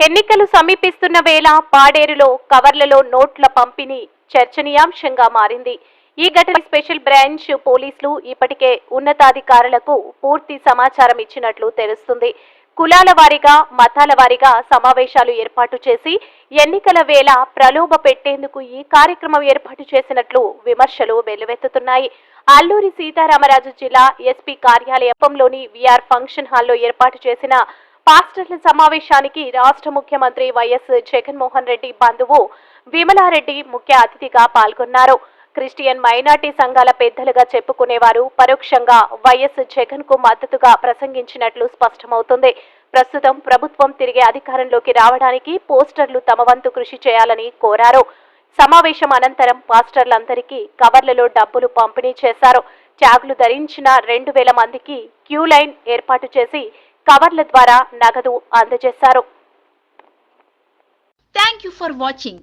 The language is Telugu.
ఎన్నికలు సమీపిస్తున్న వేళ పాడేరులో కవర్లలో నోట్ల పంపిణీ చర్చనీయాంశంగా మారింది. ఈ ఘటన స్పెషల్ బ్రాంచ్ పోలీసులు ఇప్పటికే ఉన్నతాధికారులకు పూర్తి సమాచారం ఇచ్చినట్లు తెలుస్తుంది. కులాల వారీగా మతాల వారీగా సమావేశాలు ఏర్పాటు చేసి ఎన్నికల వేళ ప్రలోభ పెట్టేందుకు ఈ కార్యక్రమం ఏర్పాటు చేసినట్లు విమర్శలు వెల్లువెత్తుతున్నాయి. అల్లూరి సీతారామరాజు జిల్లా ఎస్పీ కార్యాలయంలోని విఆర్ ఫంక్షన్ హాల్లో ఏర్పాటు చేసిన పాస్టర్ల సమావేశానికి రాష్ట్ర ముఖ్యమంత్రి వైఎస్ జగన్మోహన్ రెడ్డి బంధువు విమలారెడ్డి ముఖ్య అతిథిగా పాల్గొన్నారు. క్రిస్టియన్ మైనార్టీ సంఘాల పెద్దలుగా చెప్పుకునేవారు. పరోక్షంగా వైఎస్ జగన్కు మద్దతుగా ప్రసంగించినట్లు స్పష్టమవుతుంది. ప్రస్తుతం ప్రభుత్వం తిరిగి అధికారంలోకి రావడానికి పోస్టర్లు తమ వంతు కృషి చేయాలని కోరారు. సమావేశం అనంతరం పాస్టర్లందరికీ కవర్లలో డబ్బులు పంపిణీ చేశారు. ట్యాగులు ధరించిన రెండు వేల మందికి క్యూ లైన్ ఏర్పాటు చేసి కవర్ల ద్వారా నగదు అందజేశారు. Thank you for watching